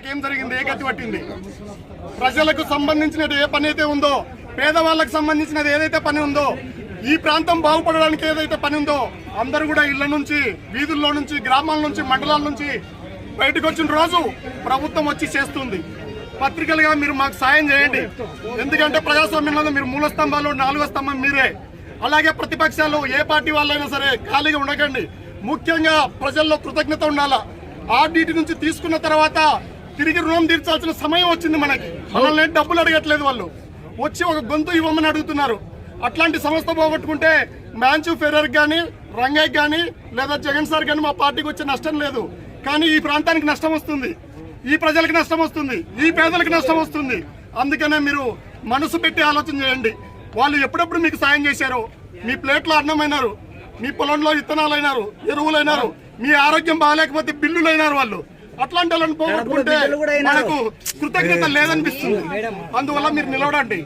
వాళ్ళకి ఏం జరిగింది? ఏ గతి పట్టింది? ప్రజలకు సంబంధించినది ఏ పని అయితే ఉందో పేదవాళ్ళకు సంబంధించినది ఏదైతే పని ఉందో ఈ ప్రాంతం బాగుపడడానికి ఏదైతే పని ఉందో అందరూ కూడా ఇళ్ళ నుంచి వీధుల్లో నుంచి గ్రామాల నుంచి మండలాల నుంచి బయటకు వచ్చిన రోజు ప్రభుత్వం వచ్చి చేస్తుంది. పత్రికలుగా మీరు మాకు సాయం చేయండి. ఎందుకంటే ప్రజాస్వామ్యంలో మీరు మూల స్తంభాలు నాలుగో స్తంభం మీరే. అలాగే ప్రతిపక్షాలు ఏ పార్టీ వాళ్ళైనా సరే ఖాళీగా ఉండకండి. ముఖ్యంగా ప్రజల్లో కృతజ్ఞత ఉండాలా? ఆర్డీటీ నుంచి తీసుకున్న తర్వాత తిరిగి రుణం తీర్చాల్సిన సమయం వచ్చింది మనకి. మనల్ని డబ్బులు అడగట్లేదు వాళ్ళు. వచ్చి ఒక గొంతు ఇవ్వమని అడుగుతున్నారు. అట్లాంటి సంస్థ పోగొట్టుకుంటే మ్యాన్చు ఫెరర్ కానీ రంగయ్య కానీ లేదా జగన్ సార్ కానీ మా పార్టీకి వచ్చే నష్టం లేదు. కానీ ఈ ప్రాంతానికి నష్టం వస్తుంది. ఈ ప్రజలకు నష్టం వస్తుంది. ఈ పేదలకు నష్టం వస్తుంది. అందుకనే మీరు మనసు పెట్టి ఆలోచన చేయండి. వాళ్ళు ఎప్పుడెప్పుడు మీకు సాయం చేశారు మీ ప్లేట్లో అన్నమైనారు మీ పొలంలో విత్తనాలైనారు ఎరువులైనారు మీ ఆరోగ్యం బాగాలేకపోతే బిల్లులైనారు వాళ్ళు. అట్లాంటి వాళ్ళని పోగొట్టుకుంటే మనకు కృతజ్ఞత లేదనిపిస్తుంది. అందువల్ల మీరు నిలవడండి